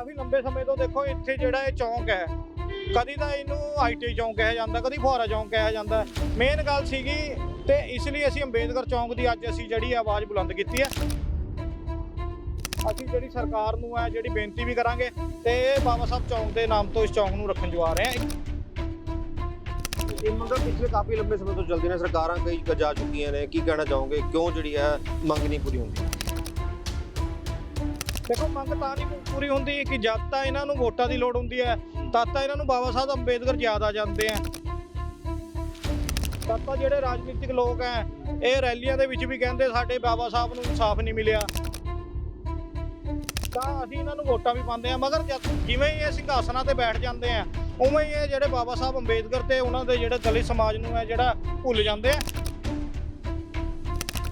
ਕਾਫੀ ਲੰਬੇ ਸਮੇਂ ਤੋਂ ਦੇਖੋ ਇੱਥੇ ਜਿਹੜਾ ਇਹ ਚੌਂਕ ਹੈ, ਕਦੀ ਤਾਂ ਇਹਨੂੰ ਆਈਟੀ ਚੌਂਕ ਕਿਹਾ ਜਾਂਦਾ, ਕਦੀ ਫੁਹਾਰਾ ਚੌਂਕ ਕਿਹਾ ਜਾਂਦਾ। ਮੇਨ ਗੱਲ ਸੀਗੀ ਤੇ ਇਸ ਲਈ ਅਸੀਂ ਅੰਬੇਦਕਰ ਚੌਂਕ ਦੀ ਅੱਜ ਅਸੀਂ ਜਿਹੜੀ ਆਵਾਜ਼ ਬੁਲੰਦ ਕੀਤੀ ਹੈ। ਅਸੀਂ ਜਿਹੜੀ ਸਰਕਾਰ ਨੂੰ ਹੈ ਜਿਹੜੀ ਬੇਨਤੀ ਵੀ ਕਰਾਂਗੇ ਤੇ ਇਹ ਬਾਬਾ ਸਾਹਿਬ ਚੌਂਕ ਦੇ ਨਾਮ ਤੋਂ ਇਸ ਚੌਂਕ ਨੂੰ ਰੱਖਣ ਜਵਾ ਰਹੇ ਹਾਂ। ਇਹ ਮੰਗਾਂ ਪਿਛਲੇ ਕਾਫੀ ਲੰਬੇ ਸਮੇਂ ਤੋਂ ਚੱਲਦੀਆਂ ਨੇ, ਸਰਕਾਰਾਂ ਕਈ ਜਾ ਚੁੱਕੀਆਂ ਨੇ, ਕੀ ਕਹਿਣਾ ਚਾਹੋਗੇ? ਕਿਉਂ ਜਿਹੜੀ ਹੈ ਮੰਗ ਨਹੀਂ ਪੂਰੀ ਹੁੰਦੀ? ਦੇਖੋ, ਮੰਗ ਤਾਂ ਨਹੀਂ ਪੂਰੀ ਹੁੰਦੀ ਕਿ ਜਦ ਤਾਂ ਇਹਨਾਂ ਨੂੰ ਵੋਟਾਂ ਦੀ ਲੋੜ ਹੁੰਦੀ ਹੈ, ਤਦ ਤਾਂ ਇਹਨਾਂ ਨੂੰ ਬਾਬਾ ਸਾਹਿਬ ਅੰਬੇਦਕਰ ਯਾਦ ਆ ਜਾਂਦੇ ਆ। ਤਦ ਤਾਂ ਜਿਹੜੇ ਰਾਜਨੀਤਿਕ ਲੋਕ ਹੈ ਇਹ ਰੈਲੀਆਂ ਦੇ ਵਿੱਚ ਵੀ ਕਹਿੰਦੇ ਸਾਡੇ ਬਾਬਾ ਸਾਹਿਬ ਨੂੰ ਇਨਸਾਫ ਨਹੀਂ ਮਿਲਿਆ। ਤਾਂ ਅਸੀਂ ਇਹਨਾਂ ਨੂੰ ਵੋਟਾਂ ਵੀ ਪਾਉਂਦੇ ਆ, ਮਗਰ ਜਿਵੇਂ ਹੀ ਇਹ ਸਿੰਘਾਸਨਾਂ ਤੇ ਬੈਠ ਜਾਂਦੇ ਆ, ਉਵੇਂ ਹੀ ਇਹ ਜਿਹੜੇ ਬਾਬਾ ਸਾਹਿਬ ਅੰਬੇਦਕਰ ਤੇ ਉਹਨਾਂ ਦੇ ਜਿਹੜੇ ਦਲਿਤ ਸਮਾਜ ਨੂੰ ਹੈ ਜਿਹੜਾ ਭੁੱਲ ਜਾਂਦੇ ਆ।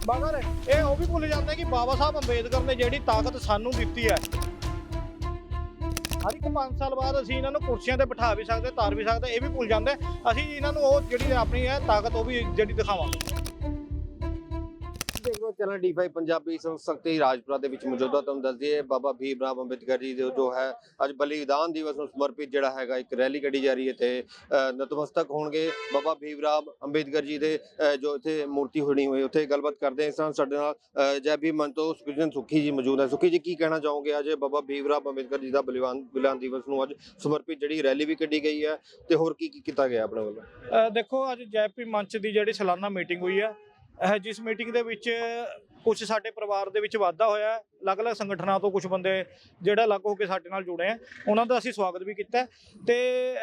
ਮਗਰ ਇਹ ਉਹ ਵੀ ਭੁੱਲ ਜਾਂਦੇ ਕਿ ਬਾਬਾ ਸਾਹਿਬ ਅੰਬੇਦਕਰ ਨੇ ਜਿਹੜੀ ਤਾਕਤ ਸਾਨੂੰ ਦਿੱਤੀ ਹੈ। ਹਰ ਇੱਕ 5 ਸਾਲ ਬਾਅਦ ਅਸੀਂ ਇਹਨਾਂ ਨੂੰ ਕੁਰਸੀਆਂ ਤੇ ਬਿਠਾ ਵੀ ਸਕਦੇ, ਤਾਰ ਵੀ ਸਕਦੇ, ਇਹ ਵੀ ਭੁੱਲ ਜਾਂਦੇ। ਅਸੀਂ ਇਹਨਾਂ ਨੂੰ ਉਹ ਜਿਹੜੀ ਆਪਣੀ ਹੈ ਤਾਕਤ, ਉਹ ਵੀ ਜਿਹੜੀ ਦਿਖਾਵਾਂਗੇ। ਚੈਨਲ ਡੀ5 ਪੰਜਾਬੀ ਇਸ ਰਾਜਪੁਰਾ ਦੇ ਵਿੱਚ ਮੌਜੂਦਾ ਤੁਹਾਨੂੰ ਦੱਸ ਦਈਏ ਬਾਬਾ ਭੀਮ ਰਾਮ ਅੰਬੇਦਕਰ ਜੀ ਦੇ ਜੋ ਹੈ ਅੱਜ ਬਲੀਦਾਨ ਦਿਵਸ ਨੂੰ ਸਮਰਪਿਤ ਜਿਹੜਾ ਹੈਗਾ ਇੱਕ ਰੈਲੀ ਕੱਢੀ ਜਾ ਰਹੀ ਹੈ ਤੇ ਨਤਮਸਤਕ ਹੋਣਗੇ ਬਾਬਾ ਭੀਮ ਰਾਮ ਅੰਬੇਦਕਰ ਜੀ ਦੇ ਜੋ ਇੱਥੇ ਮੂਰਤੀ ਹੋਣੀ ਹੋਈ ਉੱਥੇ ਗੱਲਬਾਤ ਕਰਦੇ ਹਾਂ ਇਸ ਸਾਡੇ ਨਾਲ ਅ, ਜੈ ਭੀਮ ਮੰਚ ਤੋਂ ਸੁਖਜਨ ਸੁਖੀ ਜੀ ਮੌਜੂਦ ਹੈ। ਸੁਖੀ ਜੀ ਕੀ ਕਹਿਣਾ ਚਾਹੋਗੇ? ਅੱਜ ਬਾਬਾ ਭੀਮ ਰਾਮ ਅੰਬੇਦਕਰ ਜੀ ਦਾ ਬਲੀਦਾਨ ਬਲੀਦਾਨ ਦਿਵਸ ਨੂੰ ਅੱਜ ਸਮਰਪਿਤ ਜਿਹੜੀ ਰੈਲੀ ਵੀ ਕੱਢੀ ਗਈ ਹੈ। ਤੇ ਹੋਰ ਕੀ ਕੀ ਕੀਤਾ ਗਿਆ ਆਪਣੇ ਵੱਲੋਂ? ਦੇਖੋ ਅੱਜ ਜੈਪੀ ਮੰਚ ਦੀ ਜਿਹੜੀ ਸਾਲਾਨਾ ਮੀਟਿੰਗ ਹੋਈ ਹੈ ਜਿਸ ਮੀਟਿੰਗ ਦੇ ਵਿੱਚ ਕੁਝ ਸਾਡੇ ਪਰਿਵਾਰ ਦੇ ਵਿੱਚ ਵਾਧਾ ਹੋਇਆ, ਅਲੱਗ-ਅਲੱਗ ਸੰਗਠਨਾਂ ਤੋਂ ਕੁਝ ਬੰਦੇ ਜਿਹੜਾ ਅਲੱਗ ਹੋ ਕੇ ਸਾਡੇ ਨਾਲ ਜੁੜੇ ਆ, ਉਹਨਾਂ ਦਾ ਅਸੀਂ ਸਵਾਗਤ ਵੀ ਕੀਤਾ ਹੈ। ਤੇ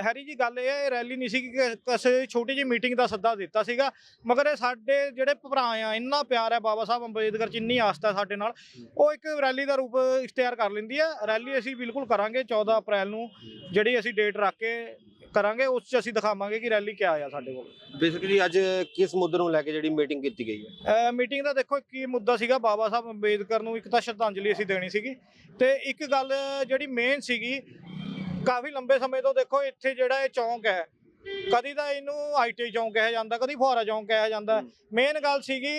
ਹੈਰੀ ਜੀ, ਗੱਲ ਇਹ ਹੈ ਇਹ ਰੈਲੀ ਨਹੀਂ ਸੀ ਕਿ ਕਿਸੇ ਛੋਟੀ ਜਿਹੀ ਮੀਟਿੰਗ ਦਾ ਸੱਦਾ ਦਿੱਤਾ ਸੀਗਾ, ਮਗਰ ਇਹ ਸਾਡੇ ਜਿਹੜੇ ਭਰਾ ਆ, ਇੰਨਾ ਪਿਆਰ ਹੈ ਬਾਬਾ ਸਾਹਿਬ ਅੰਬੇਦਕਰ ਚ ਇੰਨੀ ਆਸਥਾ ਸਾਡੇ ਨਾਲ, ਉਹ ਇੱਕ ਰੈਲੀ ਦਾ ਰੂਪ ਇਖਤਿਆਰ ਕਰ ਲੈਂਦੀ ਹੈ ਰੈਲੀ ਅਸੀਂ ਬਿਲਕੁਲ ਕਰਾਂਗੇ 14 ਅਪ੍ਰੈਲ ਨੂੰ, ਜਿਹੜੀ ਅਸੀਂ ਡੇਟ ਰੱਖ ਕੇ ਕਰਾਂਗੇ ਉਸ 'ਚ ਅਸੀਂ ਦਿਖਾਵਾਂਗੇ ਕਿ ਰੈਲੀ ਕਿਆ ਆ ਸਾਡੇ ਕੋਲ। ਬੇਸਿਕਲੀ ਅੱਜ ਕਿਸ ਮੁੱਦੇ ਨੂੰ ਲੈ ਕੇ ਜਿਹੜੀ ਮੀਟਿੰਗ ਕੀਤੀ ਗਈ ਹੈ? ਮੀਟਿੰਗ ਦਾ ਦੇਖੋ ਕੀ ਮੁੱਦਾ ਸੀਗਾ ਬਾਬਾ ਸਾਹਿਬ ਅੰਬੇਦਕਰ ਨੂੰ ਇੱਕ ਤਾਂ ਸ਼ਰਧਾਂਜਲੀ ਅਸੀਂ ਦੇਣੀ ਸੀਗੀ ਤੇ ਇੱਕ ਗੱਲ ਜਿਹੜੀ ਮੇਨ ਸੀਗੀ ਕਾਫੀ ਲੰਬੇ ਸਮੇਂ ਤੋਂ ਦੇਖੋ ਇੱਥੇ ਜਿਹੜਾ ਇਹ ਚੌਂਕ ਹੈ ਕਦੀ ਤਾਂ ਇਹਨੂੰ ਆਈਟੀ ਚੌਂਕ ਕਿਹਾ ਜਾਂਦਾ ਕਦੀ ਫੁਹਾਰਾ ਚੌਂਕ ਕਿਹਾ ਜਾਂਦਾ। ਮੇਨ ਗੱਲ ਸੀਗੀ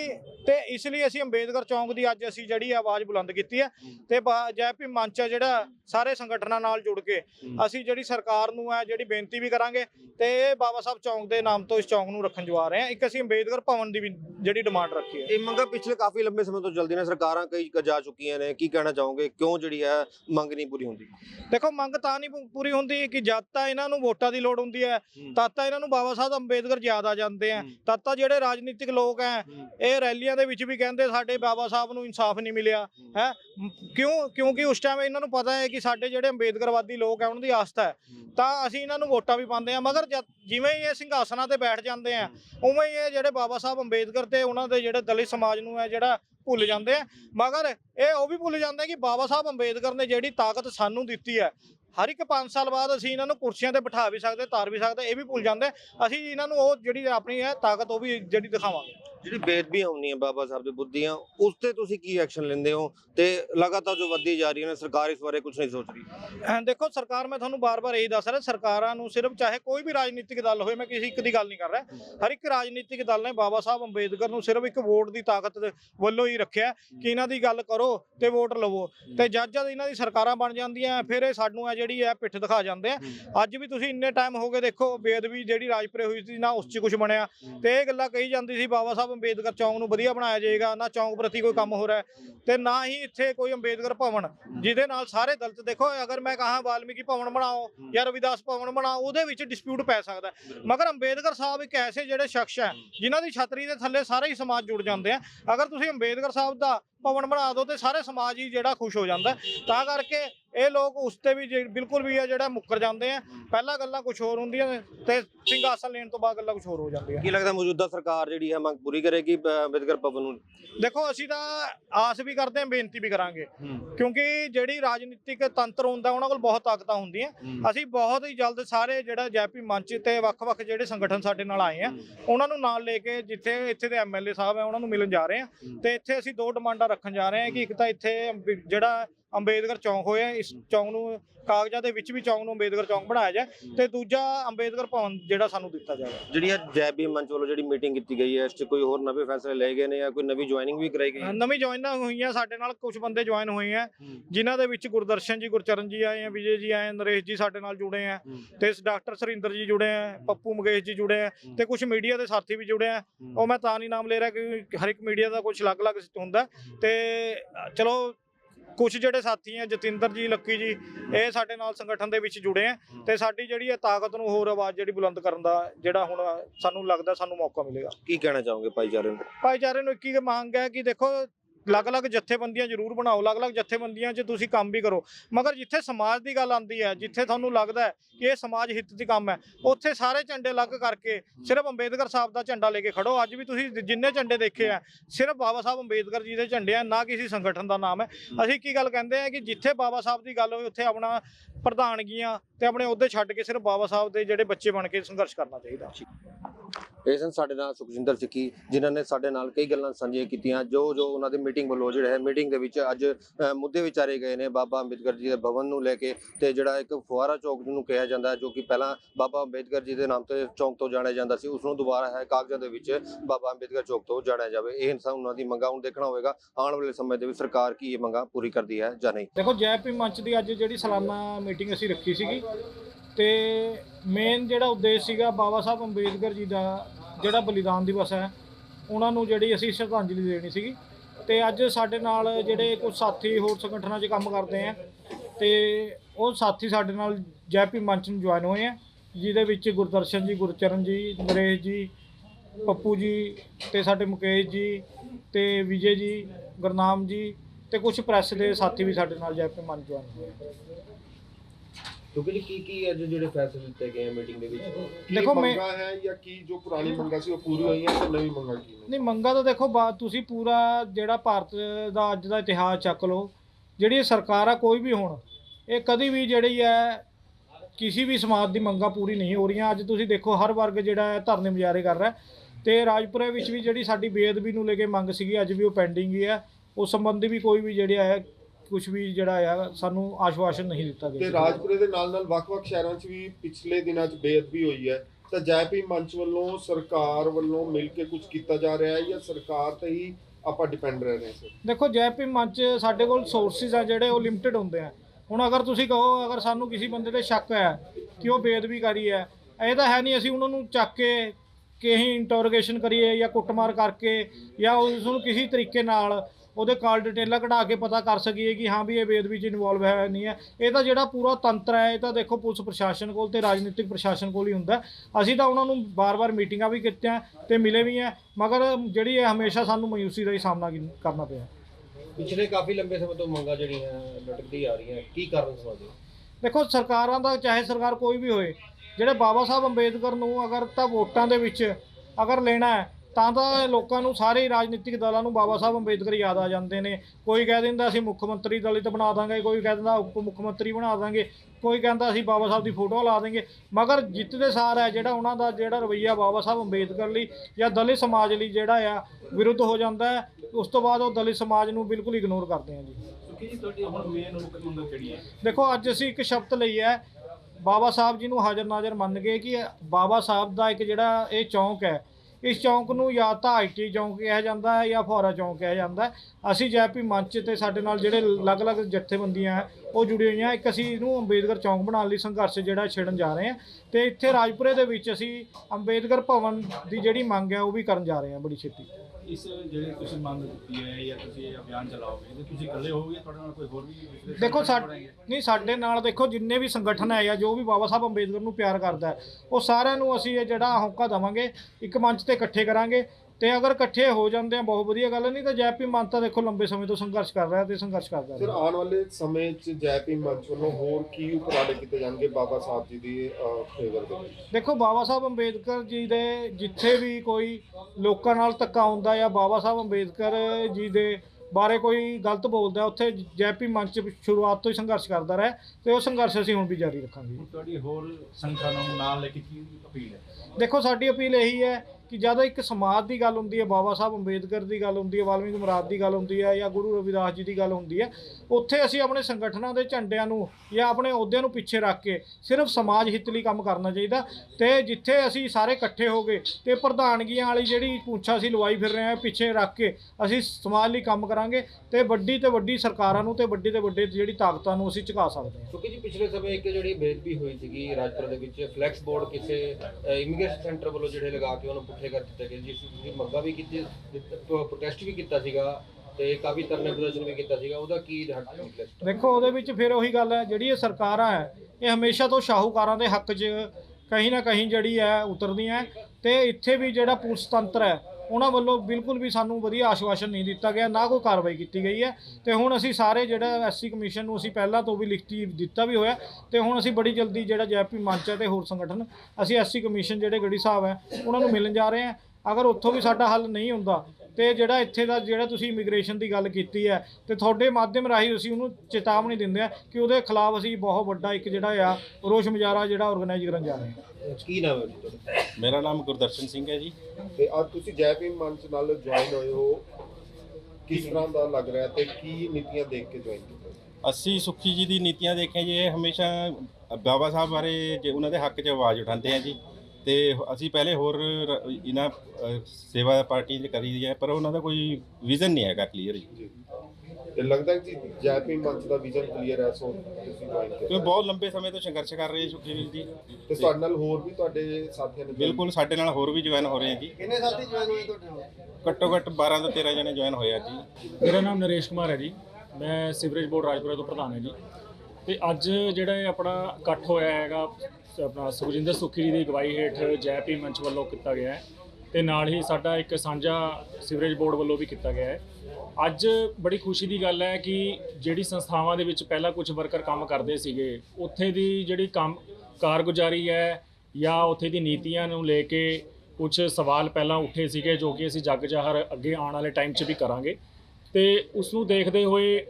ਤੇ ਇਸ ਲਈ ਅਸੀਂ ਅੰਬੇਦਕਰ ਚੌਂਕ ਦੀ ਅੱਜ ਅਸੀਂ ਜਿਹੜੀ ਆਵਾਜ਼ ਬੁਲੰਦ ਕੀਤੀ ਹੈ। ਤੇ ਜੈ ਭੀਮ ਮੰਚ ਹੈ ਜਿਹੜਾ ਸਾਰੇ ਸੰਗਠਨਾਂ ਨਾਲ ਜੁੜ ਕੇ ਅਸੀਂ ਜਿਹੜੀ ਸਰਕਾਰ ਨੂੰ ਹੈ ਜਿਹੜੀ ਬੇਨਤੀ ਵੀ ਕਰਾਂਗੇ ਤੇ ਇਹ ਬਾਬਾ ਸਾਹਿਬ ਚੌਂਕ ਦੇ ਨਾਮ ਤੋਂ ਇਸ ਚੌਂਕ ਨੂੰ ਰੱਖਣ ਜਵਾ ਰਹੇ ਹਾਂ। ਇੱਕ ਅਸੀਂ ਅੰਬੇਦਕਰ ਭਵਨ ਦੀ ਵੀ ਜਿਹੜੀ ਡਿਮਾਂਡ ਰੱਖੀ ਹੈ। ਇਹ ਮੰਗਾਂ ਪਿਛਲੇ ਕਾਫੀ ਲੰਬੇ ਸਮੇਂ ਤੋਂ ਚੱਲਦੀਆਂ ਨੇ ਸਰਕਾਰਾਂ ਕਈ ਜਾ ਚੁੱਕੀਆਂ ਨੇ। ਕੀ ਕਹਿਣਾ ਚਾਹੋਗੇ? ਕਿਉਂ ਜਿਹੜੀ ਹੈ ਮੰਗ ਨਹੀਂ ਪੂਰੀ ਹੁੰਦੀ? ਦੇਖੋ ਮੰਗ ਤਾਂ ਨਹੀਂ ਪੂਰੀ ਹੁੰਦੀ ਕਿ ਜਦ ਤਾਂ ਇਹਨਾਂ ਨੂੰ ਵੋਟਾਂ ਦੀ ਲੋੜ ਹੁੰਦੀ ਹੈ। ਤਦ ਤਾਂ ਇਹਨਾਂ ਨੂੰ ਬਾਬਾ ਸਾਹਿਬ ਅੰਬੇਦਕਰ ਯਾਦ ਆ ਜਾਂਦੇ ਆ। ਤਦ ਤਾਂ ਜਿਹੜੇ ਰਾਜਨੀਤਿਕ ਲੋਕ ਹੈ। ਇਹ ਰੈਲੀਆਂ ਦੇ ਵਿੱਚ ਵੀ ਕਹਿੰਦੇ ਸਾਡੇ ਬਾਬਾ ਸਾਹਿਬ ਨੂੰ ਇਨਸਾਫ ਨਹੀਂ ਮਿਲਿਆ ਹੈ। ਕਿਉਂ ਕਿਉਂਕਿ ਉਸ ਟਾਈਮ ਇਹਨਾਂ ਨੂੰ ਪਤਾ ਹੈ ਕਿ ਸਾਡੇ ਜਿਹੜੇ ਅੰਬੇਦਕਰਵਾਦੀ ਲੋਕ ਹੈ ਉਹਨਾਂ ਦੀ ਆਸਥਾ ਹੈ। ਤਾਂ ਅਸੀਂ ਇਹਨਾਂ ਨੂੰ ਵੋਟਾਂ ਵੀ ਪਾਉਂਦੇ ਆ ਮਗਰ ਜਿਵੇਂ ਹੀ ਇਹ ਸਿੰਘਾਸਨਾਂ ਤੇ ਬੈਠ ਜਾਂਦੇ ਆ ਉਵੇਂ ਹੀ ਇਹ ਜਿਹੜੇ ਬਾਬਾ ਸਾਹਿਬ ਅੰਬੇਦਕਰ ਤੇ ਉਹਨਾਂ ਦੇ ਜਿਹੜੇ ਦਲਿਤ ਸਮਾਜ ਨੂੰ ਹੈ ਜਿਹੜਾ ਭੁੱਲ ਜਾਂਦੇ ਆ। ਮਗਰ ਇਹ ਉਹ ਵੀ ਭੁੱਲ ਜਾਂਦੇ ਕਿ ਬਾਬਾ ਸਾਹਿਬ ਅੰਬੇਦਕਰ ਨੇ ਜਿਹੜੀ ਤਾਕਤ ਸਾਨੂੰ ਦਿੱਤੀ ਹੈ ਹਰ ਇੱਕ 5 ਸਾਲ ਬਾਅਦ ਅਸੀਂ ਇਹਨਾਂ ਨੂੰ ਕੁਰਸੀਆਂ ਤੇ ਬਿਠਾ ਵੀ ਸਕਦੇ, ਤਾਰ ਵੀ ਸਕਦੇ, ਇਹ ਵੀ ਭੁੱਲ ਜਾਂਦੇ। ਅਸੀਂ ਇਹਨਾਂ ਨੂੰ ਉਹ ਜਿਹੜੀ ਆਪਣੀ ਹੈ ਤਾਕਤ, ਉਹ ਵੀ ਜਿਹੜੀ ਦਿਖਾਵਾਂਗੇ। ਜਿਹੜੀ ਬੇਦਬੀਆਂ ਹੁੰਦੀਆਂ ਬਾਬਾ ਸਾਹਿਬ ਦੇ ਬੁੱਧੀਆਂ, ਉਸ ਤੇ ਤੁਸੀਂ ਕੀ ਐਕਸ਼ਨ ਲੈਂਦੇ ਹੋ? ਤੇ ਲਗਾਤਾਰ ਜੋ ਵੱਧਦੀ ਜਾ ਰਹੀ ਹੈ ਸਰਕਾਰ ਇਸ ਬਾਰੇ ਕੁਝ ਨਹੀਂ ਸੋਚ ਰਹੀ। ਦੇਖੋ, ਸਰਕਾਰ, ਮੈਂ ਤੁਹਾਨੂੰ ਬਾਰ-ਬਾਰ ਇਹੀ ਦੱਸ ਰਿਹਾ, ਸਰਕਾਰਾਂ ਨੂੰ ਸਿਰਫ ਚਾਹੇ ਕੋਈ ਵੀ ਰਾਜਨੀਤਿਕ ਦਲ ਹੋਏ ਮੈਂ ਕਿਸੇ ਇੱਕ ਦੀ ਗੱਲ ਨਹੀਂ ਕਰ ਰਿਹਾ। ਹਰ ਇੱਕ ਰਾਜਨੀਤਿਕ ਦਲ ਨੇ ਬਾਬਾ ਸਾਹਿਬ ਅੰਬੇਦਕਰ ਨੂੰ ਸਿਰਫ ਇੱਕ ਵੋਟ ਦੀ ਤਾਕਤ ਵੱਲੋਂ ਹੀ ਰੱਖਿਆ ਕਿ ਇਹਨਾਂ ਦੀ ਗੱਲ ਕਰੋ ਤੇ ਵੋਟ ਲਵੋ। ਤੇ ਜਦ ਜਦ ਇਹਨਾਂ ਦੀ ਸਰਕਾਰਾਂ ਬਣ ਜਾਂਦੀਆਂ, ਫਿਰ ਇਹ ਸਾਨੂੰ ਹੈ ਜਿਹੜੀ ਹੈ ਪਿੱਠ ਦਿਖਾ ਜਾਂਦੇ ਆ। ਅੱਜ ਵੀ ਤੁਸੀਂ ਇੰਨੇ ਟਾਈਮ ਹੋ ਗਏ, ਦੇਖੋ ਬੇਦਬੀ ਜਿਹੜੀ ਰਾਜਪੁਰੇ ਹੋਈ ਸੀ ਨਾ, ਉਸ 'ਚ ਕੁਝ ਬਣਿਆ। ਤੇ ਇਹ ਗੱਲਾਂ ਕਹੀ ਜਾਂਦੀ ਸੀ ਬਾਬਾ ਸਾਹਿਬ ਅੰਬੇਦਕਰ ਚੌਂਕ ਨੂੰ ਵਧੀਆ ਬਣਾਇਆ ਜਾਏਗਾ, ਨਾ ਚੌਂਕ ਪ੍ਰਤੀ ਕੋਈ ਕੰਮ ਹੋ ਰਿਹਾ ਹੈ ਤੇ ਨਾ ਹੀ ਇੱਥੇ ਕੋਈ ਅੰਬੇਦਕਰ ਭਵਨ, ਜਿਹਦੇ ਨਾਲ ਸਾਰੇ ਦਲਿਤ ਦੇਖੋ, ਅਗਰ ਮੈਂ ਕਹਾਂ ਵਾਲਮੀਕੀ ਭਵਨ ਬਣਾਓ ਜਾਂ ਰਵਿਦਾਸ ਭਵਨ ਬਣਾਓ, ਉਹਦੇ ਵਿੱਚ ਡਿਸਪਿਊਟ ਪੈ ਸਕਦਾ ਮਗਰ ਅੰਬੇਦਕਰ ਸਾਹਿਬ ਇੱਕ ਐਸੇ ਜਿਹੜੇ ਸ਼ਖਸ ਹੈ, ਜਿਨ੍ਹਾਂ ਦੀ ਛਤਰੀ ਦੇ ਥੱਲੇ ਸਾਰੇ ਹੀ ਸਮਾਜ ਜੁੜ ਜਾਂਦੇ ਆ, ਅਗਰ ਤੁਸੀਂ ਅੰਬੇਦਕਰ ਸਾਹਿਬ ਦਾ ਭਵਨ ਬਣਾ ਦਿਓ ਤੇ ਸਾਰੇ ਸਮਾਜ ਹੀ ਜਿਹੜਾ ਖੁਸ਼ ਹੋ ਜਾਂਦਾ ਤਾਂ ਕਰਕੇ ਇਹ ਲੋਕ ਉਸ ਤੇ ਵੀ ਬਿਲਕੁਲ ਵੀ ਆ ਜਿਹੜਾ ਮੁੱਕਰ ਜਾਂਦੇ ਆ ਪਹਿਲਾਂ ਗੱਲਾਂ ਕੁਝ ਹੋਰ ਹੁੰਦੀਆਂ ਨੇ ਤੇ ਸਿੰਘਾਸਨ ਲੈਣ ਤੋਂ ਬਾਅਦ ਗੱਲਾਂ ਕੁਝ ਹੋਰ ਹੋ ਜਾਂਦੀਆਂ। ਕੀ ਲੱਗਦਾ ਮੌਜੂਦਾ ਸਰਕਾਰ ਜਿਹੜੀ ਹੈ ਮੰਗ ਪੂਰੀ ਕਰੇਗੀ ਅੰਬੇਦਕਰ ਭਵਨ ਨੂੰ? ਦੇਖੋ ਅਸੀਂ ਤਾਂ ਆਸ ਵੀ ਕਰਦੇ ਹਾਂ ਬੇਨਤੀ ਵੀ ਕਰਾਂਗੇ। ਕਿਉਂਕਿ ਜਿਹੜੀ ਰਾਜਨੀਤਿਕ ਤੰਤਰ ਹੁੰਦਾ ਉਹਨਾਂ ਕੋਲ ਬਹੁਤ ਤਾਕਤਾਂ ਹੁੰਦੀਆਂ। ਅਸੀਂ ਬਹੁਤ ਹੀ ਜਲਦ ਸਾਰੇ ਜਿਹੜਾ ਜੈਪੀ ਮੰਚ ਤੇ ਵੱਖ-ਵੱਖ ਜਿਹੜੇ ਸੰਗਠਨ ਸਾਡੇ ਨਾਲ ਆਏ ਆ ਉਹਨਾਂ ਨੂੰ ਨਾਲ ਲੈ ਕੇ ਜਿੱਥੇ ਇੱਥੇ ਦੇ ਐਮਐਲਏ ਸਾਹਿਬ ਆ ਉਹਨਾਂ ਨੂੰ ਮਿਲਣ ਜਾ ਰਹੇ ਆ। ਤੇ ਇੱਥੇ ਅਸੀਂ ਦੋ ਡਿਮਾਂਡਾਂ ਰੱਖਣ ਜਾ ਰਹੇ ਆ ਕਿ ਇੱਕ ਤਾਂ ਇੱਥੇ ਜਿਹੜਾ ਅੰਬੇਦਕਰ ਚੌਂਕ ਹੋਇਆ ਇਸ ਚੌਂਕ ਨੂੰ ਕਾਗਜ਼ਾਂ ਦੇ ਵਿੱਚ ਵੀ ਚੌਂਕ ਨੂੰ ਅੰਬੇਦਕਰ ਚੌਂਕ ਬਣਾਇਆ ਜਾਏ ਤੇ ਦੂਜਾ ਅੰਬੇਦਕਰ ਭਵਨ ਜਿਹੜਾ ਸਾਨੂੰ ਦਿੱਤਾ ਜਾਵੇ। ਜਿਹੜੀ ਅੱਜ ਜੈ ਭੀਮ ਮੰਚ ਵੱਲੋਂ ਜਿਹੜੀ ਮੀਟਿੰਗ ਕੀਤੀ ਗਈ ਹੈ ਇਸ 'ਚ ਕੋਈ ਹੋਰ ਨਵੇਂ ਫੈਸਲੇ ਲਏ ਗਏ ਨੇ ਜਾਂ ਕੋਈ ਨਵੀਂ ਜੁਆਇਨਿੰਗ ਵੀ ਕਰਾਈ ਗਈ ਹੈ? ਨਵੀਂ ਜੁਆਇਨਾਂ ਹੋਈਆਂ ਸਾਡੇ ਨਾਲ ਕੁਝ ਬੰਦੇ ਜੁਆਇਨ ਹੋਏ ਆ ਜਿਨ੍ਹਾਂ ਦੇ ਵਿੱਚ ਗੁਰਦਰਸ਼ਨ ਜੀ ਗੁਰਚਰਨ ਜੀ ਆਏ ਆ ਵਿਜੇ ਜੀ ਆਏ ਨਰੇਸ਼ ਜੀ ਸਾਡੇ ਨਾਲ ਜੁੜੇ ਆ ਤੇ ਡਾਕਟਰ ਸਰਿੰਦਰ ਜੀ ਜੁੜੇ ਆ ਪੱਪੂ ਮੁਕੇਸ਼ ਜੀ ਜੁੜੇ ਆ ਤੇ ਕੁਝ ਮੀਡੀਆ ਦੇ ਸਾਥੀ ਵੀ ਜੁੜੇ ਆ। ਉਹ ਮੈਂ ਤਾਂ ਨਹੀਂ ਨਾਮ ਲੈ ਰਿਹਾ ਕਿ ਹਰ ਇੱਕ ਮੀਡੀਆ ਦਾ ਕੁਝ ਅਲੱਗ-ਅਲੱਗ ਹੁੰਦਾ। ਤੇ ਚਲੋ ਕੁਝ ਜਿਹੜੇ ਸਾਥੀ ਆ ਜਤਿੰਦਰ ਜੀ ਲੱਕੀ ਜੀ ਇਹ ਸਾਡੇ ਨਾਲ ਸੰਗਠਨ ਦੇ ਵਿੱਚ ਜੁੜੇ ਆ ਤੇ ਸਾਡੀ ਜਿਹੜੀ ਹੈ ਤਾਕਤ ਨੂੰ ਹੋਰ ਆਵਾਜ਼ ਜਿਹੜੀ ਬੁਲੰਦ ਕਰਨ ਦਾ ਜਿਹੜਾ ਹੁਣ ਸਾਨੂੰ ਲੱਗਦਾ ਸਾਨੂੰ ਮੌਕਾ ਮਿਲੇਗਾ। ਕੀ ਕਹਿਣਾ ਚਾਹੋਗੇ ਭਾਈਚਾਰੇ ਨੂੰ? ਭਾਈਚਾਰੇ ਨੂੰ ਇੱਕ ਹੀ ਮੰਗ ਹੈ ਕਿ ਦੇਖੋ ਅਲੱਗ-ਅਲੱਗ ਜਥੇਬੰਦੀਆਂ ਜ਼ਰੂਰ ਬਣਾਓ, ਅਲੱਗ-ਅਲੱਗ ਜਥੇਬੰਦੀਆਂ 'ਚ ਤੁਸੀਂ ਕੰਮ ਵੀ ਕਰੋ। ਮਗਰ ਜਿੱਥੇ ਸਮਾਜ ਦੀ ਗੱਲ ਆਉਂਦੀ ਹੈ, ਜਿੱਥੇ ਤੁਹਾਨੂੰ ਲੱਗਦਾ ਹੈ ਕਿ ਇਹ ਸਮਾਜ ਹਿੱਤ ਦੀ ਕੰਮ ਹੈ, ਉੱਥੇ ਸਾਰੇ ਝੰਡੇ ਅਲੱਗ ਕਰਕੇ ਸਿਰਫ ਅੰਬੇਦਕਰ ਸਾਹਿਬ ਦਾ ਝੰਡਾ ਲੈ ਕੇ ਖੜੋ। ਅੱਜ ਵੀ ਤੁਸੀਂ ਜਿੰਨੇ ਝੰਡੇ ਦੇਖੇ ਆ ਸਿਰਫ ਬਾਬਾ ਸਾਹਿਬ ਅੰਬੇਦਕਰ ਜੀ ਦੇ ਝੰਡੇ ਆ, ਨਾ ਕਿਸੇ ਸੰਗਠਨ ਦਾ ਨਾਮ ਹੈ। ਅਸੀਂ ਕੀ ਗੱਲ ਕਹਿੰਦੇ ਆ ਕਿ ਜਿੱਥੇ ਬਾਬਾ ਸਾਹਿਬ ਦੀ ਗੱਲ ਹੋਵੇ ਉੱਥੇ ਆਪਣਾ ਪ੍ਰਧਾਨਗੀਆਂ ਤੇ ਆਪਣੇ ਅਹੁਦੇ ਛੱਡ ਕੇ ਸਿਰਫ ਬਾਬਾ ਸਾਹਿਬ ਦੇ ਜਿਹੜੇ ਬੱਚੇ ਬਣ ਕੇ ਸੰਘਰਸ਼ ਕਰਨਾ ਚਾਹੀਦਾ। ਇਹ ਸਨ ਸਾਡੇ ਨਾਲ ਸੁਖਜਿੰਦਰ ਸਿੱਕੀ, ਜਿਨ੍ਹਾਂ ਨੇ ਸਾਡੇ ਨਾਲ ਕਈ ਗੱਲਾਂ ਸਾਂਝੀਆਂ ਕੀਤੀਆਂ। ਜੋ ਜੋ ਉਹਨਾਂ ਦੀ ਮੀਟਿੰਗ ਵੱਲੋਂ ਜਿਹੜਾ ਹੈ, ਮੀਟਿੰਗ ਦੇ ਵਿੱਚ ਅੱਜ ਮੁੱਦੇ ਵਿਚਾਰੇ ਗਏ ਨੇ ਬਾਬਾ ਅੰਬੇਦਕਰ ਜੀ ਦੇ ਭਵਨ ਨੂੰ ਲੈ ਕੇ ਤੇ ਜਿਹੜਾ ਇੱਕ ਫੁਆਰਾ ਚੌਕ ਜਿਹਨੂੰ ਕਿਹਾ ਜਾਂਦਾ ਹੈ, ਜੋ ਕਿ ਪਹਿਲਾਂ ਬਾਬਾ ਅੰਬੇਦਕਰ ਜੀ ਦੇ ਨਾਮ ਤੇ ਚੌਕ ਤੋਂ ਜਾਣਿਆ ਜਾਂਦਾ ਸੀ ਉਸ ਨੂੰ ਦੁਬਾਰਾ ਹੈ ਕਾਗਜ਼ਾਂ ਦੇ ਵਿੱਚ ਬਾਬਾ ਅੰਬੇਦਕਰ ਚੌਕ ਤੋਂ ਜਾਣਿਆ ਜਾਵੇ। ਇਹ ਸਨ ਉਹਨਾਂ ਦੀ ਮੰਗਾਂ ਹੁਣ ਦੇਖਣਾ ਹੋਵੇਗਾ, ਆਉਣ ਵਾਲੇ ਸਮੇਂ ਦੇ ਵਿੱਚ ਸਰਕਾਰ ਕੀ ਇਹ ਮੰਗਾਂ ਪੂਰੀ ਕਰਦੀ ਹੈ ਜਾਂ ਨਹੀਂ। ਦੇਖੋ, ਜੈ ਮੰਚ ਦੀ ਅੱਜ ਜਿਹੜੀ ਸਾਲਾਨਾ ਮੀਟਿੰਗ ਅਸੀਂ ਰੱਖੀ ਸੀਗੀ ਤੇ ਮੇਨ ਜਿਹੜਾ ਉਦੇਸ਼ ਸੀਗਾ ਬਾਬਾ ਸਾਹਿਬ ਅੰਬੇਦਕਰ ਜੀ ਦਾ ਜਿਹੜਾ ਬਲੀਦਾਨ ਦਿਵਸ ਹੈ, ਉਹਨਾਂ ਨੂੰ ਜਿਹੜੀ ਅਸੀਂ ਸ਼ਰਧਾਂਜਲੀ ਦੇਣੀ ਸੀਗੀ। ਤੇ ਅੱਜ ਸਾਡੇ ਨਾਲ ਜਿਹੜੇ ਕੁਝ ਸਾਥੀ ਹੋਰ ਸੰਗਠਨਾਂ 'ਚ ਕੰਮ ਕਰਦੇ ਆ, ਤੇ ਉਹ ਸਾਥੀ ਸਾਡੇ ਨਾਲ ਜੈਪੀ ਮੰਚ ਨੂੰ ਜੁਆਇਨ ਹੋਏ ਆ, ਜਿਹਦੇ ਵਿੱਚ ਗੁਰਦਰਸ਼ਨ ਜੀ, ਗੁਰਚਰਨ ਜੀ, ਨਰੇਸ਼ ਜੀ, ਪੱਪੂ ਜੀ ਤੇ ਸਾਡੇ ਮੁਕੇਸ਼ ਜੀ ਤੇ ਵਿਜੇ ਜੀ, ਗੁਰਨਾਮ ਜੀ ਤੇ ਕੁਝ ਪ੍ਰੈਸ ਦੇ ਸਾਥੀ ਵੀ ਸਾਡੇ ਨਾਲ ਜੈਪੀ ਮੰਚ ਜੁਆਇਨ ਹੋਏ ਕਿਉਂਕਿ ਕੀ ਕੀ ਅੱਜ ਜਿਹੜੇ ਫੈਸਲੇ ਦਿੱਤੇ ਗਏ ਮੀਟਿੰਗ ਦੇ ਵਿੱਚ? ਦੇਖੋ ਮੈਂ- ਮੰਗਾਂ ਹੈ ਜਾਂ ਕੀ ਜੋ ਪੁਰਾਣੀ ਮੰਗਾਂ ਸੀ ਉਹ ਪੂਰੀ ਹੋਈਆਂ ਤੇ ਨਵੀਂ ਮੰਗਾਂ ਕੀ ਨੇ? ਨਹੀਂ ਮੰਗਾ ਤਾਂ ਦੇਖੋ ਬਾ ਤੁਸੀਂ ਪੂਰਾ ਜਿਹੜਾ ਭਾਰਤ ਦਾ ਅੱਜ ਦਾ ਇਤਿਹਾਸ ਚੱਕ ਲਓ ਜਿਹੜੀ ਸਰਕਾਰ ਆ ਕੋਈ ਵੀ ਹੁਣ ਇਹ ਕਦੀ ਵੀ ਜਿਹੜੀ ਹੈ ਕਿਸੇ ਵੀ ਸਮਾਜ ਦੀ ਮੰਗਾਂ ਪੂਰੀ ਨਹੀਂ ਹੋ ਰਹੀਆਂ। ਅੱਜ ਤੁਸੀਂ ਦੇਖੋ ਹਰ ਵਰਗ ਜਿਹੜਾ ਹੈ ਧਰਨੇ ਮੁਜ਼ਾਹਰੇ ਕਰ ਰਿਹਾ ਤੇ ਰਾਜਪੁਰੇ ਵਿੱਚ ਵੀ ਜਿਹੜੀ ਸਾਡੀ ਬੇਅਦਬੀ ਨੂੰ ਲੈ ਕੇ ਮੰਗ ਸੀਗੀ ਅੱਜ ਵੀ ਉਹ ਪੈਂਡਿੰਗ ਹੀ ਹੈ। ਉਸ ਸੰਬੰਧੀ ਵੀ ਕੋਈ ਵੀ ਜਿਹੜਾ ਹੈ ਕੁਝ ਵੀ ਜਿਹੜਾ ਆ ਸਾਨੂੰ ਆਸ਼ਵਾਸਨ ਨਹੀਂ ਦਿੱਤਾ ਤੇ ਗਿਆ ਰਾਜਪੁਰੇ ਦੇ ਨਾਲ ਨਾਲ ਵੱਖ-ਵੱਖ ਸ਼ਹਿਰਾਂ 'ਚ ਵੀ ਪਿਛਲੇ ਦਿਨਾਂ 'ਚ ਬੇਅਦਬੀ ਹੋਈ ਹੈ। ਤਾਂ ਜੈ ਭੀਮ ਮੰਚ ਵੱਲੋਂ ਸਰਕਾਰ ਵੱਲੋਂ ਮਿਲ ਕੇ ਕੁਝ ਕੀਤਾ ਜਾ ਰਿਹਾ ਹੈ ਜਾਂ ਸਰਕਾਰ ਤੇ ਹੀ ਆਪਾਂ ਡਿਪੈਂਡ ਰਹਿ ਰਹੇ ਹਾਂ ਸਰ? ਦੇਖੋ ਜੈ ਭੀਮ ਮੰਚ ਸਾਡੇ ਕੋਲ ਸੋਰਸਿਸ ਆ ਜਿਹੜੇ ਉਹ ਲਿਮਟਿਡ ਹੁੰਦੇ ਆ। ਹੁਣ ਅਗਰ ਤੁਸੀਂ ਕਹੋ ਅਗਰ ਸਾਨੂੰ ਕਿਸੇ ਬੰਦੇ ਤੇ ਸ਼ੱਕ ਹੈ ਕਿ ਉਹ ਬੇਅਦਬੀ ਕਰੀ ਹੈ ਇਹ ਤਾਂ ਹੈ ਨਹੀਂ ਅਸੀਂ ਉਹਨਾਂ ਨੂੰ ਚੱਕ ਕੇ ਕਹੀਂ ਇੰਟਰੋਗੇਸ਼ਨ ਕਰੀਏ ਜਾਂ ਕੁੱਟਮਾਰ ਕਰਕੇ ਜਾਂ ਉਸ ਨੂੰ ਕਿਸੇ ਤਰੀਕੇ ਨਾਲ ਉਹਦੇ ਕਾਲ ਡਿਟੇਲਾਂ ਕਢਾ ਕੇ ਪਤਾ ਕਰ ਸਕੀਏ ਕਿ ਹਾਂ ਵੀ ਇਹ ਬੇਅਦਬੀ 'ਚ ਇਨਵੋਲਵ ਹੈ ਨਹੀਂ ਹੈ। ਇਹ ਤਾਂ ਜਿਹੜਾ ਪੂਰਾ ਤੰਤਰ ਹੈ ਇਹ ਤਾਂ ਦੇਖੋ ਪੁਲਿਸ ਪ੍ਰਸ਼ਾਸਨ ਕੋਲ ਤੇ ਰਾਜਨੀਤਿਕ ਪ੍ਰਸ਼ਾਸਨ ਕੋਲ ਹੀ ਹੁੰਦਾ ਅਸੀਂ ਤਾਂ ਉਹਨਾਂ ਨੂੰ ਬਾਰ-ਬਾਰ ਮੀਟਿੰਗਾਂ ਵੀ ਕੀਤੀਆਂ ਤੇ ਮਿਲੇ ਵੀ ਆ ਮਗਰ ਜਿਹੜੀ ਇਹ ਹਮੇਸ਼ਾ ਸਾਨੂੰ ਮਾਯੂਸੀ ਦਾ ਹੀ ਸਾਹਮਣਾ ਕਰਨਾ ਪਿਆ ਪਿਛਲੇ ਕਾਫੀ ਲੰਬੇ ਸਮੇਂ ਤੋਂ ਮੰਗਾਂ ਜਿਹੜੀਆਂ ਲਟਕਦੀ ਆ ਰਹੀਆਂ ਕੀ ਕਾਰਨ ਸਮਝਦੇ ਹੋ ਦੇਖੋ ਸਰਕਾਰਾਂ ਦਾ ਚਾਹੇ ਸਰਕਾਰ ਕੋਈ ਵੀ ਹੋਏ ਜਿਹੜੇ ਬਾਬਾ ਸਾਹਿਬ ਅੰਬੇਦਕਰ ਨੂੰ ਅਗਰ ਤਾਂ ਵੋਟਾਂ ਦੇ ਵਿੱਚ ਅਗਰ ਲੈਣਾ ਹੈ ਤਾਂ ਤਾਂ ਲੋਕਾਂ ਨੂੰ ਸਾਰੇ ਰਾਜਨੀਤਿਕ ਦਲਾਂ ਨੂੰ ਬਾਬਾ ਸਾਹਿਬ ਅੰਬੇਦਕਰ ਯਾਦ ਆ ਜਾਂਦੇ ਨੇ। ਕੋਈ ਕਹਿ ਦਿੰਦਾ ਅਸੀਂ ਮੁੱਖ ਮੰਤਰੀ ਦਲਿਤ ਬਣਾ ਦਾਂਗੇ ਕੋਈ ਕਹਿ ਦਿੰਦਾ ਉਪ ਮੁੱਖ ਮੰਤਰੀ ਬਣਾ ਦਾਂਗੇ ਕੋਈ ਕਹਿੰਦਾ ਅਸੀਂ ਬਾਬਾ ਸਾਹਿਬ ਦੀ ਫੋਟੋ ਲਾ ਦਾਂਗੇ। ਮਗਰ ਜਿੱਤਦੇ ਸਾਰ ਹੈ ਜਿਹੜਾ ਉਹਨਾਂ ਦਾ ਜਿਹੜਾ ਰਵਈਆ ਬਾਬਾ ਸਾਹਿਬ ਅੰਬੇਦਕਰ ਲਈ ਜਾਂ ਦਲਿਤ ਸਮਾਜ ਲਈ ਜਿਹੜਾ ਆ ਵਿਰੁੱਧ ਹੋ ਜਾਂਦਾ ਹੈ ਉਸ ਤੋਂ ਬਾਅਦ ਉਹ ਦਲਿਤ ਸਮਾਜ ਨੂੰ ਬਿਲਕੁਲ ਇਗਨੋਰ ਕਰਦੇ ਆ ਜੀ। ਕੀ ਦੇਖੋ ਅੱਜ ਅਸੀਂ ਇੱਕ ਸ਼ਬਦ ਲਈ ਹੈ ਬਾਬਾ ਸਾਹਿਬ ਜੀ ਨੂੰ ਹਾਜ਼ਰ ਨਾਜ਼ਰ ਮੰਨ ਗਏ ਕਿ ਬਾਬਾ ਸਾਹਿਬ ਦਾ ਇੱਕ ਜਿਹੜਾ ਇਹ ਚੌਂਕ ਹੈ ਇਸ ਚੌਂਕ ਨੂੰ ਜਾਂ ਤਾਂ ਆਈਟੀ ਚੌਂਕ ਕਿਹਾ ਜਾਂਦਾ ਹੈ ਜਾਂ ਫੌਰਾ ਚੌਂਕ ਕਿਹਾ ਜਾਂਦਾ ਅਸੀਂ ਜੈਪੀ ਮੰਚ ਤੇ ਸਾਡੇ ਨਾਲ ਜਿਹੜੇ ਅਲੱਗ-ਅਲੱਗ ਜਥੇਬੰਦੀਆਂ ਉਹ ਜੁੜੀ ਹੋਈਆਂ। ਇੱਕ ਅਸੀਂ ਇਹਨੂੰ ਅੰਬੇਦਕਰ ਚੌਂਕ ਬਣਾਉਣ ਲਈ ਸੰਘਰਸ਼ ਜਿਹੜਾ ਛੇੜਨ ਜਾ ਰਹੇ ਹਾਂ ਤੇ ਇੱਥੇ ਰਾਜਪੁਰੇ ਦੇ ਵਿੱਚ ਅਸੀਂ ਅੰਬੇਦਕਰ ਭਵਨ ਦੀ ਜਿਹੜੀ ਮੰਗ ਹੈ ਉਹ ਵੀ ਕਰਨ ਜਾ ਰਹੇ ਹਾਂ ਬੜੀ ਛੇਤੀ। ਇਸ ਜਿਹੜੇ ਤੁਸੀਂ ਮੰਗ ਕੀਤੀ ਹੈ ਜਾਂ ਤੁਸੀਂ ਇਹ ਅਭਿਆਨ ਚਲਾਓਗੇ ਤੇ ਤੁਸੀਂ ਇਕੱਲੇ ਹੋਵੋਗੇ? ਤੁਹਾਡੇ ਨਾਲ ਕੋਈ ਹੋਰ ਵੀ ਦੂਸਰੇ ਦੇਖੋ ਸਾ ਸੰਗਠਨ ਬਣੇਗੇ? ਨਹੀਂ ਸਾਡੇ ਨਾਲ ਦੇਖੋ ਜਿੰਨੇ ਵੀ ਸੰਗਠਨ ਹੈ ਜਾਂ ਜੋ ਵੀ ਬਾਬਾ ਸਾਹਿਬ ਅੰਬੇਦਕਰ ਨੂੰ ਪਿਆਰ ਕਰਦਾ ਉਹ ਸਾਰਿਆਂ ਨੂੰ ਅਸੀਂ ਇਹ ਜਿਹੜਾ ਹੌਕਾ ਦੇਵਾਂਗੇ ਇੱਕ ਮੰਚ ਤੇ ਇਕੱਠੇ ਕਰਾਂਗੇ। ਤੇ ਅਗਰ ਇਕੱਠੇ ਹੋ ਜਾਂਦੇ ਆ ਬਹੁਤ ਵਧੀਆ ਗੱਲ ਨਹੀਂ ਤਾਂ ਜੈਪੀ ਮੰਨ ਤਾਂ ਦੇਖੋ ਲੰਬੇ ਸਮੇਂ ਤੋਂ ਸੰਘਰਸ਼ ਕਰ ਰਿਹਾ ਤੇ ਸੰਘਰਸ਼ ਕਰਦਾ ਸਰ ਰਿਹਾ ਆਉਣ ਵਾਲੇ ਸਮੇਂ 'ਚ ਜੈ ਭੀਮ ਮੰਚ ਵੱਲੋਂ ਹੋਰ ਕੀ ਉਪਰਾਲੇ ਕੀਤੇ ਜਾਣਗੇ ਬਾਬਾ ਸਾਹਿਬ ਜੀ ਦੀ ਫੇਵਰ ਦੇ ਵਿੱਚ? ਦੇਖੋ ਬਾਬਾ ਸਾਹਿਬ ਅੰਬੇਦਕਰ ਜੀ ਦੇ ਜਿੱਥੇ ਵੀ ਕੋਈ ਲੋਕਾਂ ਨਾਲ ਧੱਕਾ ਹੁੰਦਾ ਜਾਂ ਬਾਬਾ ਸਾਹਿਬ ਅੰਬੇਦਕਰ ਜੀ ਦੇ ਬਾਰੇ ਕੋਈ ਗਲਤ ਬੋਲਦਾ ਉੱਥੇ ਜੈਪੀ ਮੰਚ ਸ਼ੁਰੂਆਤ ਤੋਂ ਹੀ ਸੰਘਰਸ਼ ਕਰਦਾ ਰਿਹਾ ਤੇ ਉਹ ਸੰਘਰਸ਼ ਅਸੀਂ ਹੁਣ ਵੀ ਜਾਰੀ ਰੱਖਾਂਗੇ। ਤੁਹਾਡੀ ਹੋਰ ਸੰਗਠਨਾਂ ਨੂੰ ਨਾਲ ਲੈ ਕੇ ਕੀ ਅਪੀਲ ਹੈ? ਦੇਖੋ ਸਾਡੀ ਅਪੀਲ ਇਹੀ ਹੈ ਕਿ ਜਦੋਂ ਇੱਕ ਸਮਾਜ ਦੀ ਗੱਲ ਹੁੰਦੀ ਹੈ, ਬਾਬਾ ਸਾਹਿਬ ਅੰਬੇਦਕਰ ਦੀ ਗੱਲ ਹੁੰਦੀ ਹੈ, ਵਾਲਮੀਕ ਮੁਰਾਦ ਦੀ ਗੱਲ ਹੁੰਦੀ ਹੈ ਜਾਂ ਗੁਰੂ ਰਵਿਦਾਸ ਜੀ ਦੀ ਗੱਲ ਹੁੰਦੀ ਹੈ, ਉੱਥੇ ਅਸੀਂ ਆਪਣੇ ਸੰਗਠਨਾਂ ਦੇ ਝੰਡਿਆਂ ਨੂੰ ਜਾਂ ਆਪਣੇ ਅਹੁਦਿਆਂ ਨੂੰ ਪਿੱਛੇ ਰੱਖ ਕੇ ਸਿਰਫ ਸਮਾਜ ਹਿੱਤ ਲਈ ਕੰਮ ਕਰਨਾ ਚਾਹੀਦਾ ਤੇ ਜਿੱਥੇ ਅਸੀਂ ਸਾਰੇ ਇਕੱਠੇ ਹੋ ਗਏ ਤੇ ਪ੍ਰਧਾਨਗੀਆਂ ਵਾਲੀ ਜਿਹੜੀ ਪੁੰਛਾ ਅਸੀਂ ਲਵਾਈ ਫਿਰ ਰਹੇ ਹਾਂ, ਪਿੱਛੇ ਰੱਖ ਕੇ ਅਸੀਂ ਸਮਾਜ ਲਈ ਕੰਮ ਕਰਾਂਗੇ ਤੇ ਵੱਡੀ ਤੇ ਵੱਡੀ ਸਰਕਾਰਾਂ ਨੂੰ ਤੇ ਵੱਡੀ ਤੇ ਵੱਡੇ ਜਿਹੜੀ ਤਾਕਤਾਂ ਨੂੰ ਅਸੀਂ ਝੁਕਾ ਸਕਦੇ ਹਾਂ। ਕਿਉਂਕਿ ਜੀ ਪਿਛਲੇ ਸਮੇਂ ਇੱਕ ਜਿਹੜੀ ਬੇਇੱਜ਼ਤੀ ਹੋਈ ਸੀਗੀ ਰਾਜਪੁਰ ਦੇ ਵਿੱਚ, ਫਲੈਕਸ ਬੋਰਡ ਕਿਸੇ ਇਮੀਗ੍ਰੇਸ਼ਨ ਸੈਂਟਰ ਵੱਲੋਂ ਜਿਹੜੇ ਲਗਾ ਕੇ ਉਹਨੂੰ ਪੁੱਠੇ ਕਰ ਦਿੱਤੇ ਗਏ, ਜਿਸ ਦੀ ਮੰਗਾ ਵੀ ਕੀਤੀ ਪ੍ਰੋਟੈਸਟ ਵੀ ਕੀਤਾ ਸੀਗਾ ਤੇ ਕਾਫੀ ਧਰਨੇ ਪ੍ਰਦਰਸ਼ਨ ਵੀ ਕੀਤਾ ਸੀਗਾ, ਉਹਦਾ ਕੀ ਹੱਕ ਦੇਖੋ, ਉਹਦੇ ਵਿੱਚ ਫਿਰ ਉਹੀ ਗੱਲ ਹੈ, ਜਿਹੜੀ ਇਹ ਸਰਕਾਰਾਂ ਹੈ, ਇਹ ਹਮੇਸ਼ਾ ਤੋਂ ਸ਼ਾਹੂਕਾਰਾਂ ਦੇ ਹੱਕ 'ਚ ਕहीं ਨਾ ਕਹੀਂ ਜਿਹੜੀ ਹੈ ਉਤਰਦੀਆਂ ਤੇ ਇੱਥੇ ਵੀ ਜਿਹੜਾ ਪੁਲਿਸ ਤੰਤਰ ਹੈ ਉਹਨਾਂ ਵੱਲੋਂ ਬਿਲਕੁਲ ਵੀ ਸਾਨੂੰ ਵਧੀਆ ਆਸ਼ਵਾਸਨ ਨਹੀਂ ਦਿੱਤਾ ਗਿਆ, ਨਾ ਕੋਈ ਕਾਰਵਾਈ ਕੀਤੀ ਗਈ ਹੈ। ਤੇ ਹੁਣ ਅਸੀਂ ਸਾਰੇ ਜਿਹੜਾ ਐਸਸੀ ਕਮਿਸ਼ਨ ਨੂੰ ਅਸੀਂ ਪਹਿਲਾਂ ਤੋਂ ਵੀ ਲਿਖਤੀ ਦਿੱਤਾ ਵੀ ਹੋਇਆ, ਤੇ ਹੁਣ ਅਸੀਂ ਬੜੀ ਜਲਦੀ ਜਿਹੜਾ ਜੈਪੀ ਮੰਚ ਹੈ ਤੇ ਹੋਰ ਸੰਗਠਨ, ਅਸੀਂ ਐਸਸੀ ਕਮਿਸ਼ਨ ਜਿਹੜੇ ਗੜੀ ਸਾਹਿਬ ਹੈ, ਉਹਨਾਂ ਨੂੰ ਮਿਲਣ ਜਾ ਰਹੇ ਹਾਂ। ਅਗਰ ਉੱਥੋਂ ਵੀ ਸਾਡਾ ਹੱਲ ਨਹੀਂ ਹੁੰਦਾ ਤੇ ਜਿਹੜਾ ਇੱਥੇ ਦਾ ਜਿਹੜਾ ਤੁਸੀਂ ਇਮੀਗ੍ਰੇਸ਼ਨ ਦੀ ਗੱਲ ਕੀਤੀ ਹੈ ਤੇ ਤੁਹਾਡੇ ਮਾਧਿਅਮ ਰਾਹੀਂ ਅਸੀਂ ਉਹਨੂੰ ਚੇਤਾਵਨੀ ਦਿੰਦੇ ਆ ਕਿ ਉਹਦੇ ਖਿਲਾਫ ਅਸੀਂ ਬਹੁਤ ਵੱਡਾ ਇੱਕ ਜਿਹੜਾ ਆ ਰੋਸ਼ ਮੁਜ਼ਾਹਰਾ ਜਿਹੜਾ ਆਰਗੇਨਾਈਜ਼ ਕਰਨ ਜਾ ਰਹੇ ਹਾਂ। ਕੀ ਨਾਮ ਹੈ ਜੀ ਤੁਹਾਡਾ? ਮੇਰਾ ਨਾਮ ਗੁਰਦਰਸ਼ਨ ਸਿੰਘ ਹੈ ਜੀ। ਤੇ ਅੱਜ ਤੁਸੀਂ ਜੈ ਭੀਮ ਮੰਚ ਨਾਲ ਜੁਆਇਨ ਹੋਏ ਹੋ। ਕਿਸ ਤਰ੍ਹਾਂ ਦਾ ਲੱਗ ਰਿਹਾ ਤੇ ਕੀ ਨੀਤੀਆਂ ਦੇਖ ਕੇ ਜੁਆਇਨ ਕੀਤਾ? ਅਸੀਂ ਸੁੱਖੀ ਜੀ ਦੀ ਨੀਤੀਆਂ ਦੇਖੀਆਂ ਜੀ ਇਹ ਹਮੇਸ਼ਾ ਬਾਬਾ ਸਾਹਿਬ ਬਾਰੇ ਜੇ ਉਹਨਾਂ ਦੇ ਹੱਕ 'ਚ ਆਵਾਜ਼ ਉਠਾਉਂਦੇ ਆ ਜੀ। ਤੇ ਅਸੀਂ ਪਹਿਲੇ ਹੋਰ ਰ- ਇਹਨਾਂ ਸੇਵਾ ਪਾਰਟੀ 'ਚ ਕਰੀ ਹੈ ਪਰ ਉਹਨਾਂ ਦਾ ਕੋਈ ਵਿਜ਼ਨ ਨਹੀਂ ਹੈਗਾ ਕਲੀਅਰ ਜੀ। ਜੀ। ਤੇ ਲੱਗਦਾ ਹੈ ਕਿ ਜੈ ਭੀਮ ਮੰਚ ਦਾ ਵਿਜ਼ਨ ਕਲੀਅਰ ਹੈ ਸੋ ਤੁਸੀਂ ਜੁਆਇਨ ਕੀਤਾ ਕਿਉਂਕਿ ਬਹੁਤ ਲੰਬੇ ਸਮੇਂ ਤੋਂ ਸੰਘਰਸ਼ ਕਰ ਰਹੇ ਸੁੱਖੀ ਵੀਰ ਜੀ। ਤੇ ਤੁਹਾਡੇ ਨਾਲ ਹੋਰ ਵੀ ਤੁਹਾਡੇ ਸਾਥੀਆਂ ਨੇ ਬਿਲਕੁਲ ਸਾਡੇ ਨਾਲ ਹੋਰ ਵੀ ਜੁਆਇਨ ਹੋ ਰਹੇ ਆ ਜੀ। ਕਿੰਨੇ ਸਾਥੀ ਜੁਆਇਨ ਹੋਏ ਤੁਹਾਡੇ ਨਾਲ? ਘੱਟੋ ਘੱਟ 12 ਤੋਂ 13 ਜਣੇ ਜੁਆਇਨ ਹੋਏ ਆ ਜੀ। ਮੇਰਾ ਨਾਮ ਨਰੇਸ਼ ਕੁਮਾਰ ਹੈ ਜੀ। ਮੈਂ ਸੀਵਰੇਜ ਬੋਰਡ ਰਾਜਪੁਰਾ ਤੋਂ ਪ੍ਰਧਾਨ ਹਾਂ ਜੀ। ਤੇ ਅੱਜ ਜਿਹੜਾ ਇਹ ਆਪਣਾ ਇਕੱਠ ਹੋਇਆ ਹੈਗਾ, ਆਪਣਾ ਸੁਖਜਿੰਦਰ ਸੁਖੀ ਜੀ ਦੀ ਅਗਵਾਈ ਹੇਠ ਜੈ ਪੀ ਮੰਚ ਵੱਲੋਂ ਕੀਤਾ ਗਿਆ ਹੈ ਤੇ ਨਾਲ ਹੀ ਸਾਡਾ ਇੱਕ ਸਾਂਝਾ ਸੀਵਰੇਜ ਬੋਰਡ ਵੱਲੋਂ ਵੀ ਕੀਤਾ ਗਿਆ ਹੈ। ਅੱਜ ਬੜੀ ਖੁਸ਼ੀ ਦੀ ਗੱਲ ਹੈ ਕਿ ਜਿਹੜੀ ਸੰਸਥਾਵਾਂ ਦੇ ਵਿੱਚ ਪਹਿਲਾਂ ਕੁਝ ਵਰਕਰ ਕੰਮ ਕਰਦੇ ਸੀਗੇ, ਉੱਥੇ ਦੀ ਜਿਹੜੀ ਕੰਮ ਕਾਰਗੁਜ਼ਾਰੀ ਹੈ ਜਾਂ ਉੱਥੇ ਦੀ ਨੀਤੀਆਂ ਨੂੰ ਲੈ ਕੇ ਕੁਝ ਸਵਾਲ ਪਹਿਲਾਂ ਉੱਠੇ ਸੀਗੇ ਜੋ ਕਿ ਅਸੀਂ ਜੱਗ ਜ਼ਾਹਰ ਅੱਗੇ ਆਉਣ ਵਾਲੇ ਟਾਈਮ 'ਚ ਵੀ ਕਰਾਂਗੇ। ਤੇ ਉਸ ਨੂੰ ਦੇਖਦੇ ਹੋਏ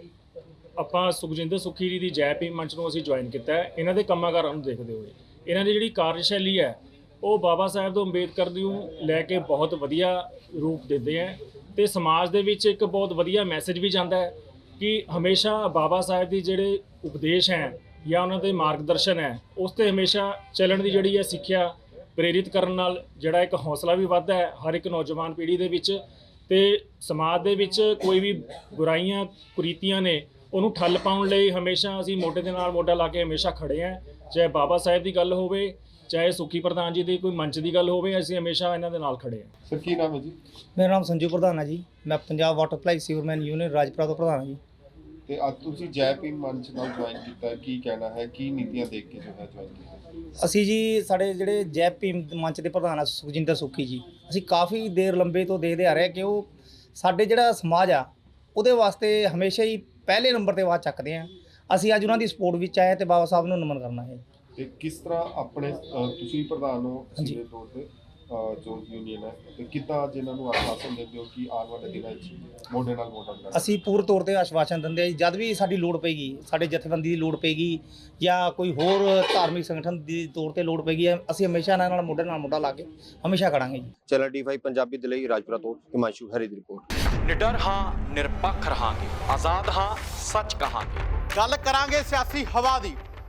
ਆਪਾਂ ਸੁਖਜਿੰਦਰ ਸੁਖੀ ਜੀ ਦੀ ਜੈ ਭੀਮ ਮੰਚ ਨੂੰ ਅਸੀਂ ਜੁਆਇਨ ਕੀਤਾ ਹੈ। ਇਹਨਾਂ ਦੇ ਕੰਮਾਂ ਕਾਰਾਂ ਨੂੰ ਦੇਖਦੇ ਹੋਏ। ਇਹਨਾਂ ਦੀ ਜਿਹੜੀ ਕਾਰਜਸ਼ੈਲੀ ਹੈ, ਉਹ ਬਾਬਾ ਸਾਹਿਬ ਤੋਂ ਅੰਬੇਦਕਰ ਨੂੰ ਲੈ ਕੇ ਬਹੁਤ ਵਧੀਆ ਰੂਪ ਦਿੰਦੇ ਹੈ ਤੇ ਸਮਾਜ ਦੇ ਵਿੱਚ ਇੱਕ ਬਹੁਤ ਵਧੀਆ ਮੈਸੇਜ ਵੀ ਜਾਂਦਾ ਹੈ ਕਿ ਹਮੇਸ਼ਾ ਬਾਬਾ ਸਾਹਿਬ ਦੀ ਜਿਹੜੇ ਉਪਦੇਸ਼ ਹੈ ਜਾਂ ਉਹਨਾਂ ਦੇ ਮਾਰਗਦਰਸ਼ਨ ਹੈ, ਉਸ ਤੇ ਹਮੇਸ਼ਾ ਚੱਲਣ ਦੀ ਜਿਹੜੀ ਹੈ ਸਿੱਖਿਆ ਪ੍ਰੇਰਿਤ ਕਰਨ ਨਾਲ ਜਿਹੜਾ ਇੱਕ ਹੌਸਲਾ ਵੀ ਵੱਧਦਾ ਹੈ ਹਰ ਇੱਕ ਨੌਜਵਾਨ ਪੀੜ੍ਹੀ ਦੇ ਵਿੱਚ ਤੇ ਸਮਾਜ ਦੇ ਵਿੱਚ ਕੋਈ ਵੀ ਬੁਰਾਈਆਂ, ਕੁਰੀਤੀਆਂ ਨੇ ਉਹਨੂੰ ਠੱਲ ਪਾਉਣ ਲਈ ਹਮੇਸ਼ਾ ਅਸੀਂ ਮੋਢੇ ਦੇ ਨਾਲ ਮੋਢਾ ਲਾ ਕੇ ਹਮੇਸ਼ਾ ਖੜੇ ਆਂ ਚਾਹੇ ਬਾਬਾ ਸਾਹਿਬ ਦੀ ਗੱਲ ਹੋਵੇ ਚਾਹੇ ਸੁਖੀ ਪ੍ਰਧਾਨ ਜੀ ਦੀ ਕੋਈ ਮੰਚ ਦੀ ਗੱਲ ਹੋਵੇ ਅਸੀਂ ਹਮੇਸ਼ਾ ਇਹਨਾਂ ਦੇ ਨਾਲ ਖੜੇ ਆਂ ਸਰ ਕੀ ਨਾਮ ਹੈ ਜੀ? ਮੇਰਾ ਨਾਮ ਸੰਜੂ ਪ੍ਰਧਾਨ ਹੈ ਜੀ। ਮੈਂ Punjab water supply sewerman union Rajpura ਤੋਂ ਪ੍ਰਧਾਨ ਹਾਂ ਜੀ। ਤੇ ਅੱਜ ਤੁਸੀਂ ਜੈ ਭੀਮ ਮੰਚ ਨਾਲ ਜੁਆਇਨ ਕੀਤਾ ਕੀ ਕਹਿਣਾ ਹੈ? ਕੀ ਨੀਤੀਆਂ ਦੇਖ ਕੇ ਜੋ ਹੈ ਜੁਆਇਨ ਕੀਤਾ ਅਸੀਂ ਜੀ ਸਾਡੇ ਜਿਹੜੇ ਜੈ ਭੀਮ ਮੰਚ ਦੇ ਪ੍ਰਧਾਨ ਆ ਸੁਖਜਿੰਦਰ ਸੁਖੀ ਜੀ ਅਸੀਂ ਕਾਫੀ ਦੇਰ ਲੰਬੇ ਤੋਂ ਦੇਖਦੇ ਆ ਰਹੇ ਕਿ ਉਹ ਸਾਡੇ ਜਿਹੜਾ ਸਮਾਜ ਆ ਉਹਦੇ ਵਾਸਤੇ ਹਮੇਸ਼ਾ ਹੀ ਪਹਿਲੇ ਨੰਬਰ ਤੇ ਆਵਾਜ਼ ਚੱਕਦੇ ਆ। ਅਸੀਂ ਅੱਜ ਉਹਨਾਂ ਦੀ ਸਪੋਰਟ ਵਿੱਚ ਆਏ ਤੇ ਬਾਬਾ ਸਾਹਿਬ ਨੂੰ ਨਮਨ ਕਰਨਾ ਹੈ। ਤੇ ਕਿਸ ਤਰ੍ਹਾਂ ਆਪਣੇ ਅ, ਤੁਸੀਂ ਪ੍ਰਧਾਨ ਹੋ ਹਾਂਜੀ। ਸਿਰੇ ਤੌਰ ਤੇ? ਜੋ ਯੂਨੀਅਨ ਹੈ। ਤੇ ਕਿੱਦਾਂ ਅੱਜ ਇਹਨਾਂ ਨੂੰ ਆਸ਼ਵਾਸਨ ਦਿੰਦੇ ਹੋ ਕਿ ਆਉਣ ਵਾਲੇ ਦਿਨਾਂ ਵਿੱਚ ਮੋਢੇ ਨਾਲ ਮੋਢਾ ਮਿਲਾਣਾ ਅਸੀਂ ਪੂਰੇ ਤੌਰ ਤੇ ਆਸ਼ਵਾਸਨ ਦਿੰਦੇ ਆ ਜੀ, ਜਦ ਵੀ ਸਾਡੀ ਲੋੜ ਪਏਗੀ ਸਾਡੇ ਜਥੇਬੰਦੀ ਦੀ ਲੋੜ ਪਏਗੀ ਜਾਂ ਕੋਈ ਹੋਰ ਧਾਰਮਿਕ ਸੰਗਠਨ ਦੀ ਤੌਰ ਤੇ ਲੋੜ ਪਏਗੀ ਅਸੀਂ ਹਮੇਸ਼ਾ ਇਹਨਾਂ ਨਾਲ ਮੋਢੇ ਨਾਲ ਮੋਢਾ ਲਾ ਕੇ ਹਮੇਸ਼ਾ ਖੜਾਂਗੇ ਜੀ। ਚੈਨਲ ਡੀ5 ਪੰਜਾਬੀ ਦੇ ਲਈ ਰਾਜਪੁਰਾ ਤੋਂ ਹਿਮਾਂਸ਼ੂ ਹਰੀ ਦੀ ਰਿਪੋਰਟ। ਨਿਡਰ ਹਾਂ ਨਿਰਪੱਖ ਰਹਾਂਗੇ। ਆਜ਼ਾਦ ਹਾਂ ਸੱਚ ਕਹਾਂਗੇ। ਗੱਲ ਕਰਾਂਗੇ ਸਿਆਸੀ ਹਵਾ ਦੀ।